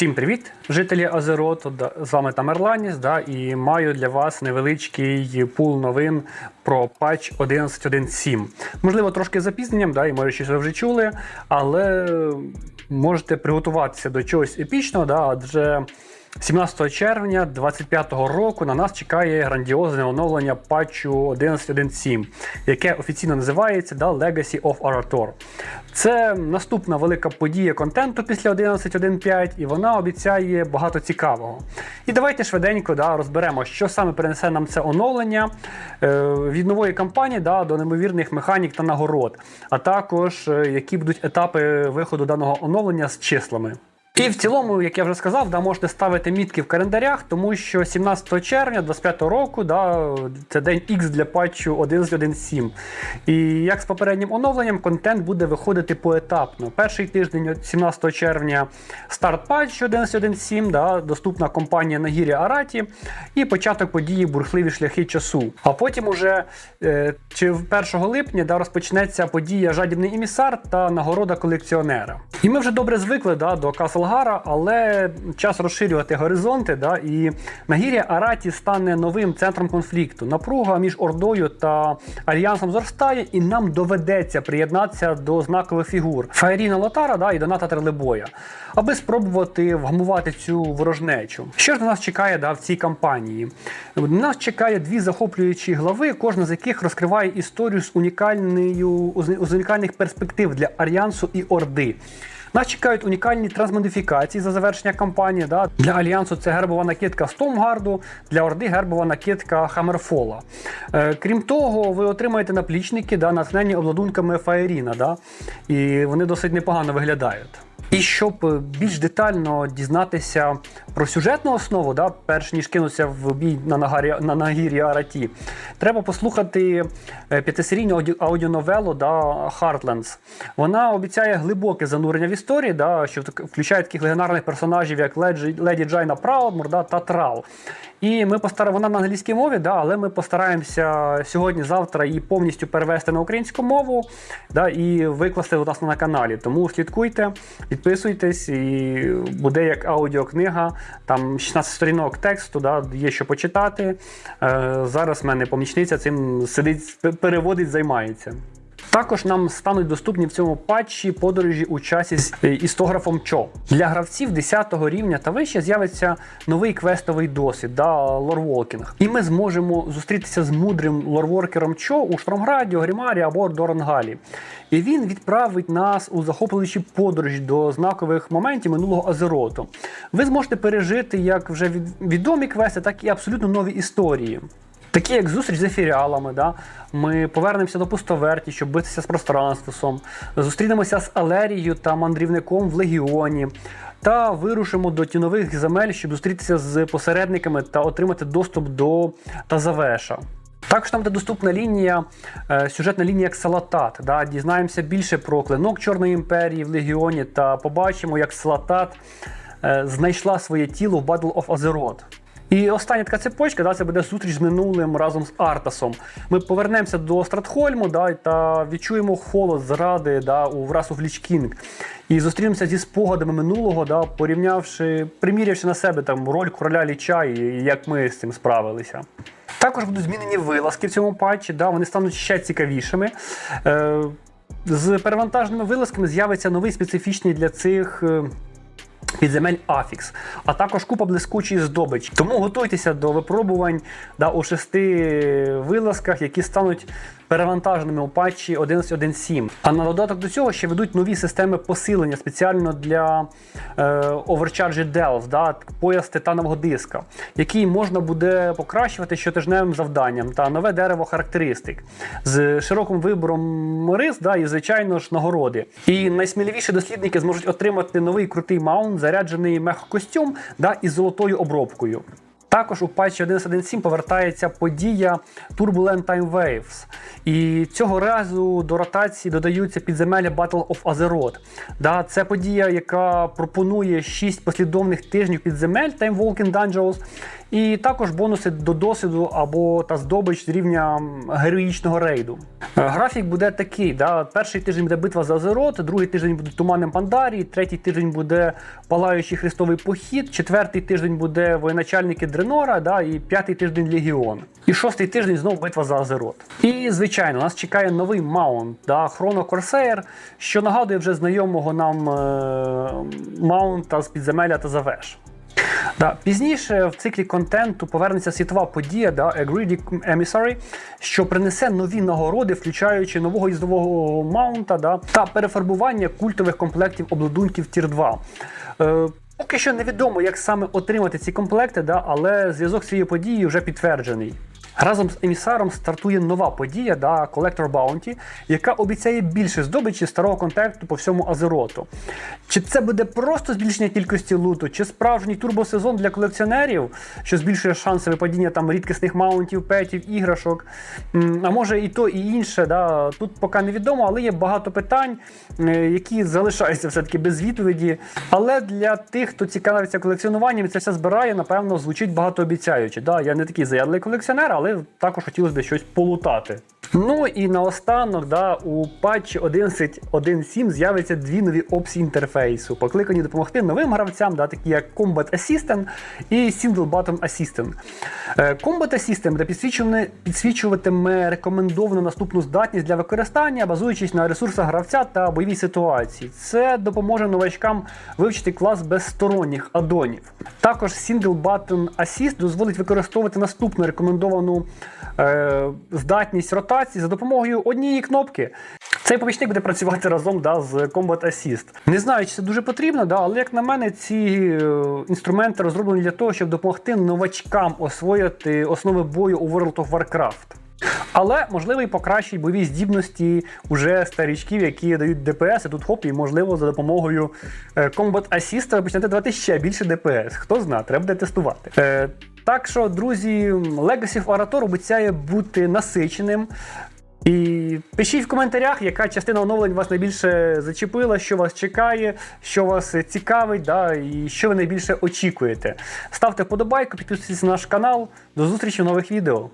Всім привіт, жителі Азероту. З вами Тамерланіс, да, і маю для вас невеличкий пул новин про патч 11.1.7. Можливо, трошки з запізненням, да, і може щось ви вже чули, але можете приготуватися до чогось епічного, да, адже 17 червня 2025 року на нас чекає грандіозне оновлення патчу 11.1.7, яке офіційно називається да, Legacy of Arator. Це наступна велика подія контенту після 11.1.5, і вона обіцяє багато цікавого. І давайте швиденько да, розберемо, що саме принесе нам це оновлення е, від нової кампанії да, до неймовірних механік та нагород, а також е, які будуть етапи виходу даного оновлення з числами. І в цілому, як я вже сказав, да, можете ставити мітки в календарях, тому що 17 червня 25 року да, це день X для патчу 11.1.7. І як з попереднім оновленням, контент буде виходити поетапно. Перший тиждень 17 червня старт патчу 11.1.7, да, доступна компанія Нагір'я Араті, і початок події бурхливі шляхи часу. А потім уже е, чи 1 липня да, розпочнеться подія Жадібний емісар та нагорода колекціонера. І ми вже добре звикли да, до Каслгара, але час розширювати горизонти. Да, і нагір'я Араті стане новим центром конфлікту. Напруга між Ордою та Альянсом зростає, і нам доведеться приєднатися до знакових фігур Фаєріна Лотара да, і Доната Трелебоя, аби спробувати вгамувати цю ворожнечу. Що ж на нас чекає да, в цій кампанії? На нас чекає дві захоплюючі глави, кожна з яких розкриває історію з унікальною з унікальних перспектив для Альянсу і Орди. Нас чекають унікальні трансмодифікації за завершення кампанії. Да? Для Альянсу це гербова накидка Стомгарду, для Орди гербова накидка Хаммерфола. Е, крім того, ви отримаєте наплічники, да, натхнені обладунками Фаєріна. Да? І вони досить непогано виглядають. І щоб е, більш детально дізнатися про сюжетну основу, да, перш ніж кинутися в бій на нагарі, на нагір'я Араті, треба послухати е, п'ятисерійну аудіоновелу да, Heartlands. Вона обіцяє глибоке занурення в історії, да, що включає таких легендарних персонажів, як Леді Джайна Праудмур да, та Трал. І ми постара... вона на англійській мові, да, але ми постараємося сьогодні-завтра її повністю перевести на українську мову да, і викласти у на каналі. Тому слідкуйте, підписуйтесь, і буде як аудіокнига, там 16 сторінок тексту, да, є що почитати. Е, зараз в мене помічниця цим сидить, переводить, займається. Також нам стануть доступні в цьому патчі подорожі у часі з е, істографом Чо. Для гравців 10 рівня та вище з'явиться новий квестовий досвід, да, лорволкінг. І ми зможемо зустрітися з мудрим лорворкером Чо у Штормграді, Грімарі або Дорангалі. І він відправить нас у захоплюючі подорожі до знакових моментів минулого Азероту. Ви зможете пережити як вже від- відомі квести, так і абсолютно нові історії. Такі як зустріч з ефіріалами, да? ми повернемося до пустоверті, щоб битися з пространством, зустрінемося з Алерією та мандрівником в Легіоні, та вирушимо до тінових земель, щоб зустрітися з посередниками та отримати доступ до Тазавеша. Також там буде доступна лінія, е, сюжетна лінія Ксалатат. Да? Дізнаємося більше про клинок Чорної імперії в Легіоні та побачимо, як Ксалатат е, знайшла своє тіло в Battle of Azeroth. І остання така цепочка, да, це буде зустріч з минулим разом з Артасом. Ми повернемося до Стратхольму да, та відчуємо холод зради да, у Врасу Глічкінг. І зустрінемося зі спогадами минулого, да, порівнявши, примірявши на себе там роль короля Ліча і як ми з цим справилися. Також будуть змінені вилазки в цьому патчі, да, вони стануть ще цікавішими. Е, з перевантаженими вилазками з'явиться новий специфічний для цих. Е, підземель Афікс, а також купа блискучої здобич. Тому готуйтеся до випробувань да, у шести вилазках, які стануть перевантаженими у патчі 11.1.7. А на додаток до цього ще ведуть нові системи посилення спеціально для е, Overcharged Delve, да, пояс титанового диска, який можна буде покращувати щотижневим завданням та нове дерево характеристик з широким вибором рис да, і, звичайно ж, нагороди. І найсміливіші дослідники зможуть отримати новий крутий маунт, заряджений мехкостюм да, із золотою обробкою. Також у патчі 1.1.7 повертається подія Turbulent Time Waves. І цього разу до ротації додаються підземелля Battle of Azeroth. Да, це подія, яка пропонує 6 послідовних тижнів підземель Time Walking Dungeons. І також бонуси до досвіду або та здобич рівня героїчного рейду. Е, Графік буде такий: да? перший тиждень буде битва за Азерот, другий тиждень буде туманним Пандарії, третій тиждень буде палаючий хрестовий похід, четвертий тиждень буде воєначальники Дренора, да? і п'ятий тиждень Легіон. І шостий тиждень знову битва за Азерот. І звичайно, нас чекає новий маунт, да? Хроно Корсеєр, що нагадує вже знайомого нам е- маунта з підземелля та Завеш. Да. Пізніше в циклі контенту повернеться світова подія да, A Greedy Emissary, що принесе нові нагороди, включаючи нового їздового маунта да, та перефарбування культових комплектів обладунків Тір 2. Е, Поки що невідомо, як саме отримати ці комплекти, да, але зв'язок з цією подією вже підтверджений. Разом з емісаром стартує нова подія да, Collector Bounty, яка обіцяє більше здобичі старого контенту по всьому Азероту. Чи це буде просто збільшення кількості луту, чи справжній турбосезон для колекціонерів, що збільшує шанси випадіння там рідкісних маунтів, петів, іграшок. А може і то, і інше. Да. Тут поки невідомо, але є багато питань, е, які залишаються все-таки без відповіді. Але для тих, хто цікавиться колекціонуванням, це все збирає, напевно, звучить багатообіцяюче. Да, я не такий заядлий колекціонер, але також хотілося б щось полутати. Ну і наостанок, да, у патчі 11.1.7 з'являться дві нові опції інтерфейсу, покликані допомогти новим гравцям, да, такі як Combat Assistant і Single Button Assistant. Е, Combat Assistant буде підсвічуване- підсвічуватиме рекомендовану наступну здатність для використання, базуючись на ресурсах гравця та бойовій ситуації. Це допоможе новачкам вивчити клас без сторонніх адонів. Також Single Button Assist дозволить використовувати наступну рекомендовану е, здатність ротації за допомогою однієї кнопки. Цей помічник буде працювати разом да, з Combat Assist. Не знаю, чи це дуже потрібно, да, але як на мене, ці е, інструменти розроблені для того, щоб допомогти новачкам освоїти основи бою у World of Warcraft. Але можливо і покращить бойові здібності уже старічків, які дають ДПС, і тут хоп, і можливо за допомогою е, Combat Assist ви почнете давати ще більше ДПС. Хто знає, треба буде тестувати. Так що, друзі, Legacy of Arator обіцяє бути насиченим. І пишіть в коментарях, яка частина оновлень вас найбільше зачепила, що вас чекає, що вас цікавить, да, і що ви найбільше очікуєте. Ставте вподобайку, підписуйтесь на наш канал. До зустрічі в нових відео.